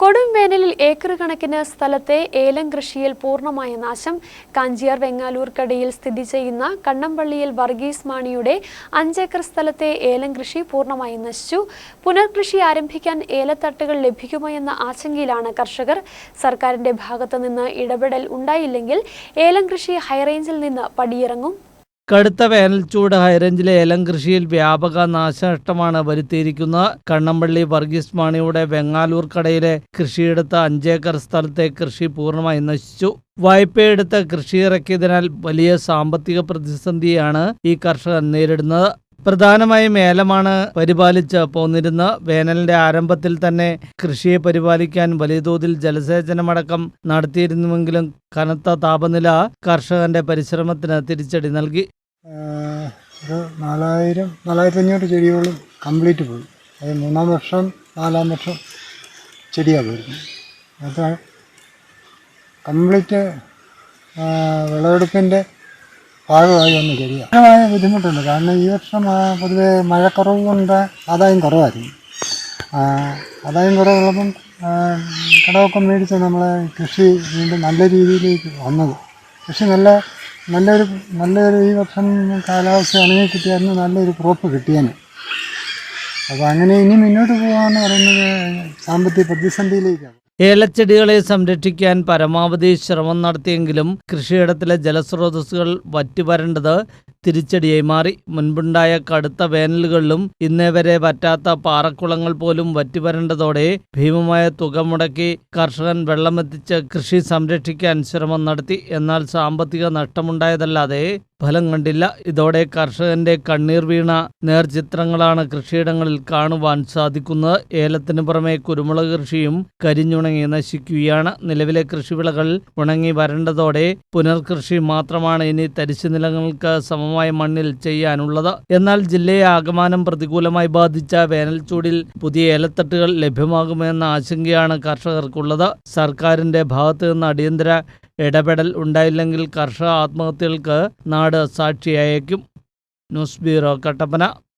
കൊടും വേനലിൽ ഏക്കർ കണക്കിന് സ്ഥലത്തെ ഏലം കൃഷിയിൽ പൂർണമായ നാശം. കാഞ്ചിയാർ വെങ്ങാലൂർക്കടയിൽ സ്ഥിതി ചെയ്യുന്ന കണ്ണമ്പള്ളിയിൽ വർഗീസ് മാണിയുടെ അഞ്ചേക്കർ സ്ഥലത്തെ ഏലം കൃഷി പൂർണമായി നശിച്ചു. പുനർകൃഷി ആരംഭിക്കാൻ ഏലത്തട്ടുകൾ ലഭിക്കുമോ എന്ന ആശങ്കയിലാണ് കർഷകർ. സർക്കാരിന്റെ ഭാഗത്തുനിന്ന് ഇടപെടൽ ഉണ്ടായില്ലെങ്കിൽ ഏലം കൃഷി ഹൈറേഞ്ചിൽ നിന്ന് പടിയിറങ്ങും. കടുത്ത വേനൽച്ചൂട് ഹൈറേഞ്ചിലെ ഏലം കൃഷിയിൽ വ്യാപക നാശനഷ്ടമാണ് വരുത്തിയിരിക്കുന്നത്. കണ്ണമ്പള്ളി വർഗീസ് മാണിയുടെ വെങ്ങാലൂർ കടയിലെ കൃഷിയെടുത്ത അഞ്ചേക്കർ സ്ഥലത്തെ കൃഷി പൂർണമായി നശിച്ചു. വായ്പയെടുത്ത് കൃഷി ഇറക്കിയതിനാൽ വലിയ സാമ്പത്തിക പ്രതിസന്ധിയാണ് ഈ കർഷകൻ നേരിടുന്നത്. പ്രധാനമായും ഏലമാണ് പരിപാലിച്ച് പോന്നിരുന്ന വേനലിന്റെ ആരംഭത്തിൽ തന്നെ കൃഷിയെ പരിപാലിക്കാൻ വലിയ തോതിൽ ജലസേചനമടക്കം നടത്തിയിരുന്നുവെങ്കിലും കനത്ത താപനില കർഷകന്റെ പരിശ്രമത്തിന് തിരിച്ചടി നൽകി. ഒരു നാലായിരം നാലായിരത്തി അഞ്ഞൂറ് കംപ്ലീറ്റ് പോയി. അത് മൂന്നാം വർഷം നാലാം വർഷം ചെടിയാണ് പോയിരുന്നത്. അത് കംപ്ലീറ്റ് വിളവെടുപ്പിന്റെ ഭാഗമായി വന്ന ചെടിയാണ് ഭയങ്കരമായ ബുദ്ധിമുട്ടുണ്ട്. കാരണം ഈ വർഷം പൊതുവെ മഴക്കുറവ് കൊണ്ട് ആദായം കുറവായിരുന്നു. ആദായം കുറവുള്ളപ്പം കടമൊക്കെ മേടിച്ച് നമ്മളെ കൃഷി വീണ്ടും നല്ല രീതിയിലേക്ക് വന്നത്. കൃഷി നല്ല നല്ലൊരു നല്ലൊരു ഈ വർഷം കാലാവസ്ഥ ഇണങ്ങി കിട്ടിയായിരുന്നു നല്ലൊരു ക്രോപ്പ് കിട്ടിയേനെ. അപ്പോൾ അങ്ങനെ ഇനി മുന്നോട്ട് പോകാമെന്ന് പറയുന്നത് സാമ്പത്തിക പ്രതിസന്ധിയിലേക്കാണ്. ഏലച്ചെടികളെ സംരക്ഷിക്കാൻ പരമാവധി ശ്രമം നടത്തിയെങ്കിലും കൃഷിയിടത്തിലെ ജലസ്രോതസ്സുകൾ വറ്റിവരേണ്ടത് തിരിച്ചടിയായി മാറി. മുൻപുണ്ടായ കടുത്ത വേനലുകളിലും ഇന്നേ വരെ വറ്റാത്ത പാറക്കുളങ്ങൾ പോലും വറ്റിവരേണ്ടതോടെ ഭീമമായ തുക മുടക്കി കർഷകൻ വെള്ളമെത്തിച്ച് കൃഷി സംരക്ഷിക്കാൻ ശ്രമം നടത്തി. എന്നാൽ സാമ്പത്തിക നഷ്ടമുണ്ടായതല്ലാതെ ഫലം കണ്ടില്ല. ഇതോടെ കർഷകന്റെ കണ്ണീർ വീണ നേർചിത്രങ്ങളാണ് കൃഷിയിടങ്ങളിൽ കാണുവാൻ സാധിക്കുന്നത്. ഏലത്തിന് പുറമെ കുരുമുളക് കൃഷിയും കരിഞ്ഞുണങ്ങി നശിക്കുകയാണ്. നിലവിലെ കൃഷിവിളകൾ ഉണങ്ങി വരേണ്ടതോടെ പുനർകൃഷി മാത്രമാണ് ഇനി തരിശു നിലങ്ങൾക്ക് സമമായ മണ്ണിൽ ചെയ്യാനുള്ളത്. എന്നാൽ ജില്ലയെ ആകമാനം പ്രതികൂലമായി ബാധിച്ച വേനൽച്ചൂടിൽ പുതിയ ഏലത്തട്ടുകൾ ലഭ്യമാകുമെന്ന ആശങ്കയാണ് കർഷകർക്കുള്ളത്. സർക്കാരിന്റെ ഭാഗത്തു നിന്ന് അടിയന്തര ഇടപെടൽ ഉണ്ടായില്ലെങ്കിൽ കർഷക ആത്മഹത്യകൾക്ക് നാട് സാക്ഷിയായേക്കും. News bureau Kattappana.